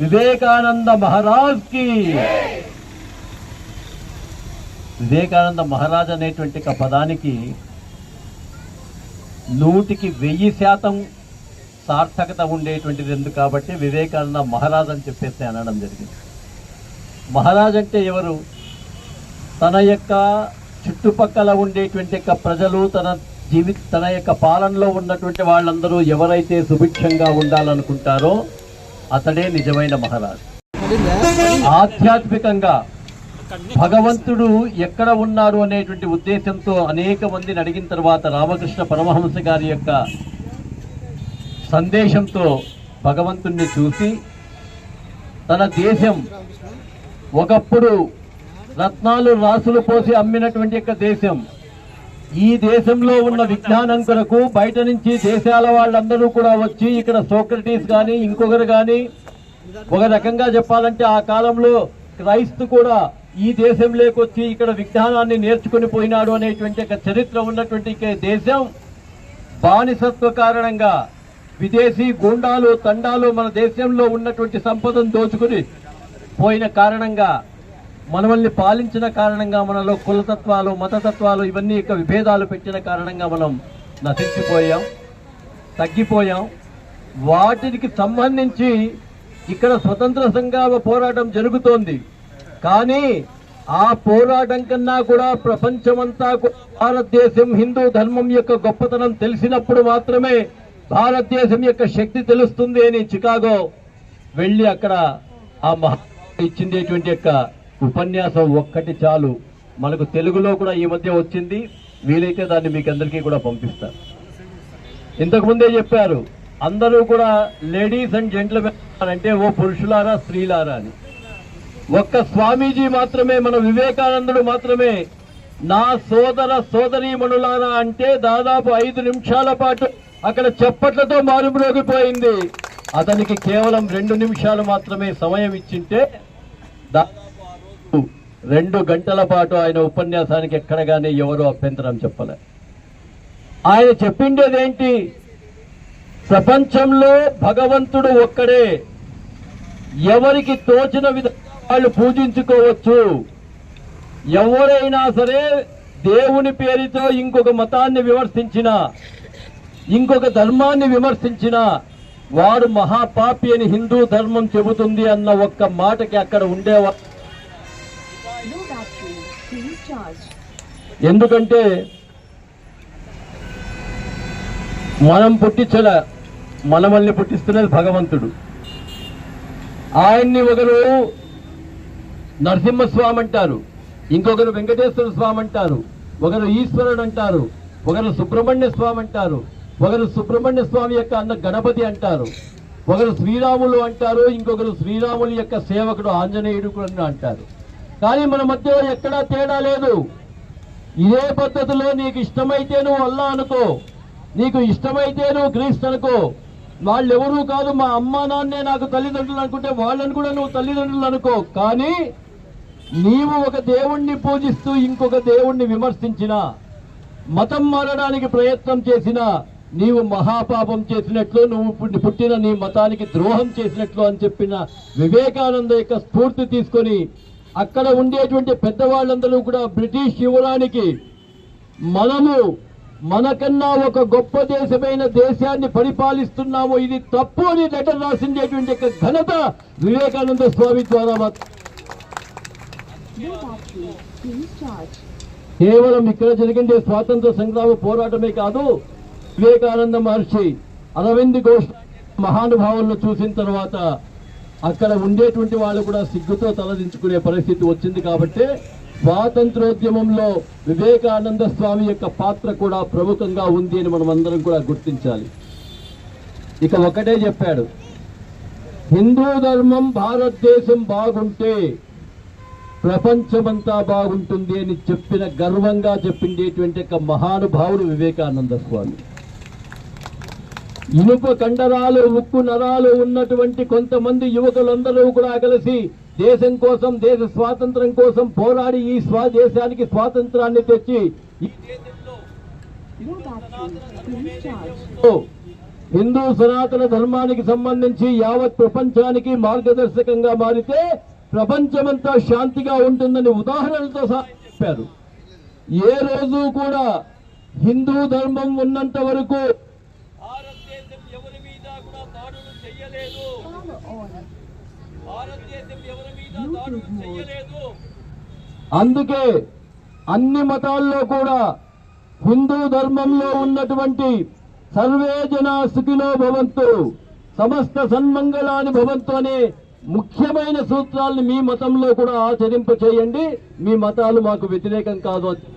विवेकानंद महाराज की। వివేకానంద మహారాజ్ అనేటువంటి ఒక పదానికి నూటికి వెయ్యి శాతం సార్థకత ఉండేటువంటిది ఎందుకు కాబట్టి వివేకానంద మహారాజ్ అని చెప్పేసి అనడం జరిగింది. మహారాజ్ అంటే ఎవరు? తన యొక్క చుట్టుపక్కల ఉండేటువంటి యొక్క ప్రజలు తన జీవి తన యొక్క పాలనలో ఉన్నటువంటి వాళ్ళందరూ ఎవరైతే సుభిక్షంగా ఉండాలనుకుంటారో అతడే నిజమైన మహారాజు. ఆధ్యాత్మికంగా భగవంతుడు ఎక్కడ ఉన్నాడు అనేటువంటి ఉద్దేశంతో అనేక మందిని అడిగిన తర్వాత రామకృష్ణ పరమహంస గారి యొక్క సందేశంతో భగవంతుణ్ణి చూసి తన దేశం ఒకప్పుడు రత్నాలు రాసులు పోసి అమ్మినటువంటి యొక్క దేశం. ఈ దేశంలో ఉన్న విజ్ఞానం కొరకు బయట నుంచి దేశాల వాళ్ళందరూ కూడా వచ్చి ఇక్కడ సోక్రటీస్ కానీ ఇంకొకరు కానీ ఒక రకంగా చెప్పాలంటే ఆ కాలంలో క్రైస్తు కూడా ఈ దేశంలోకి వచ్చి ఇక్కడ విజ్ఞానాన్ని నేర్చుకుని పోయినాడు అనేటువంటి ఒక చరిత్ర ఉన్నటువంటి దేశం బానిసత్వ కారణంగా విదేశీ గుండాలు తండాలు మన దేశంలో ఉన్నటువంటి సంపదను దోచుకుని పోయిన కారణంగా మనల్ని పాలించిన కారణంగా మనలో కులతత్వాలు మతతత్వాలు ఇవన్నీ యొక్క విభేదాలు పెట్టిన కారణంగా మనం నశించిపోయాం తగ్గిపోయాం. వాటికి సంబంధించి ఇక్కడ స్వతంత్ర సంగ్రామ పోరాటం జరుగుతోంది. కానీ ఆ పోరాటం కన్నా కూడా ప్రపంచమంతా భారతదేశం హిందూ ధర్మం యొక్క గొప్పతనం తెలిసినప్పుడు మాత్రమే భారతదేశం యొక్క శక్తి తెలుస్తుంది అని చికాగో వెళ్ళి అక్కడ ఆ మహా ఇచ్చిందేటువంటి యొక్క ఉపన్యాసం ఒక్కటి చాలు. మనకు తెలుగులో కూడా ఈ మధ్య వచ్చింది. వీలైతే దాన్ని మీకు అందరికీ కూడా పంపిస్తారు ఇంతకు ముందే చెప్పారు అందరూ కూడా లేడీస్ అండ్ జెంట్లమెన్ అంటే ఓ పురుషులారా స్త్రీలారా అని. ఒక్క స్వామీజీ మాత్రమే మన వివేకానందుడు మాత్రమే. నా సోదర సోదరీమణులారా అంటే దాదాపు ఐదు నిమిషాల పాటు అక్కడ చప్పట్లతో మారుమ్రోగిపోయింది. అతనికి కేవలం రెండు నిమిషాలు మాత్రమే సమయం ఇచ్చింటే దాదాపు రెండు గంటల పాటు ఆయన ఉపన్యాసానికి ఎక్కడగానే ఎవరు అభ్యంతరం చెప్పలే. ఆయన చెప్పిండేదేంటి? ప్రపంచంలో భగవంతుడు ఒక్కడే. ఎవరికి తోచిన విధంగా వాళ్ళు పూజించుకోవచ్చు. ఎవరైనా సరే దేవుని పేరుతో ఇంకొక మతాన్ని విమర్శించిన ఇంకొక ధర్మాన్ని విమర్శించిన వాడు మహాపాపి అని హిందూ ధర్మం చెబుతుంది అన్న ఒక్క మాటకి అక్కడ ఉండేవా? ఎందుకంటే మనం పుట్టించల మనమల్ని పుట్టిస్తున్నది భగవంతుడు. ఆయన్ని ఒకరు నరసింహస్వామి అంటారు ఇంకొకరు వెంకటేశ్వర స్వామి అంటారు ఒకరు ఈశ్వరుడు అంటారు ఒకరు సుబ్రహ్మణ్య స్వామి అంటారు ఒకరు సుబ్రహ్మణ్య స్వామి యొక్క అన్న గణపతి అంటారు. ఒకరు శ్రీరాములు అంటారు. ఇంకొకరు శ్రీరాములు యొక్క సేవకుడు ఆంజనేయుడు కూడా అంటారు. కానీ మన మధ్య ఎక్కడా తేడా లేదు. ఇదే పద్ధతిలో నీకు ఇష్టమైతే నువ్వు అల్లా అనుకో. నీకు ఇష్టమైతే నువ్వు క్రీస్తు అనుకో. వాళ్ళెవరూ కాదు మా అమ్మా నాన్నే నాకు తల్లిదండ్రులు అనుకుంటే వాళ్ళని కూడా నువ్వు తల్లిదండ్రులు అనుకో. కానీ నీవు ఒక దేవుణ్ణి పూజిస్తూ ఇంకొక దేవుణ్ణి విమర్శించిన మతం మారడానికి ప్రయత్నం చేసినా నీవు మహాపాపం చేసినట్లు నువ్వు పుట్టిన నీ మతానికి ద్రోహం చేసినట్లు అని చెప్పిన వివేకానంద యొక్క స్ఫూర్తి తీసుకొని అక్కడ ఉండేటువంటి పెద్దవాళ్ళందరూ కూడా బ్రిటిష్ యువరానికి మనము మనకన్నా ఒక గొప్ప దేశమైన దేశాన్ని పరిపాలిస్తున్నాము ఇది తప్పు అని లెటర్ రాసిండేటువంటి యొక్క ఘనత వివేకానంద స్వామి ద్వారా కేవలం ఇక్కడ జరిగిండే స్వాతంత్ర సంగ్రామ పోరాటమే కాదు వివేకానంద మహర్షి అరవింద్ ఘోష్ మహానుభావులను చూసిన తర్వాత అక్కడ ఉండేటువంటి వాళ్ళు కూడా సిగ్గుతో తలదించుకునే పరిస్థితి వచ్చింది కాబట్టి స్వాతంత్రోద్యమంలో వివేకానంద స్వామి యొక్క పాత్ర కూడా ప్రముఖంగా ఉంది అని మనం అందరం కూడా గుర్తించాలి. ఇక ఒకటే చెప్పాడు హిందూ ధర్మం భారతదేశం బాగుంటే ప్రపంచమంతా బాగుంటుంది అని చెప్పిన గర్వంగా చెప్పిండేటువంటి ఒక మహానుభావుడు వివేకానంద స్వామి. ఇనుప కండరాలు ఉక్కు నరాలు ఉన్నటువంటి కొంతమంది యువకులందరూ కూడా కలిసి దేశం కోసం దేశ స్వాతంత్రం కోసం పోరాడి ఈ స్వా దేశానికి స్వాతంత్రాన్ని తెచ్చి ఈ దేశంలో హిందూ సనాతన ధర్మానికి సంబంధించి యావత్ ప్రపంచానికి మార్గదర్శకంగా మారితే ప్రపంచమంతా శాంతిగా ఉంటుందని ఉదాహరణలతో సహా చెప్పారు ఏ రోజు కూడా హిందూ ధర్మం ఉన్నంత వరకు భారతదేశం ఎవరి మీద కూడా దాడులు చెయ్యలేదు Power on. భారతదేశం ఎవరి మీద దాడులు చెయ్యలేదు అందుకే అన్ని మతాల్లో కూడా హిందూ ధర్మంలో ఉన్నటువంటి సర్వే జన సుఖినో భవంతు సమస్త సన్మంగళాని భవంతు అనే ముఖ్యమైన సూత్రాలను మీ మతంలో కూడా ఆచరింప చేయండి మీ మతాలు మాకు వ్యతిరేకం కాదు. అని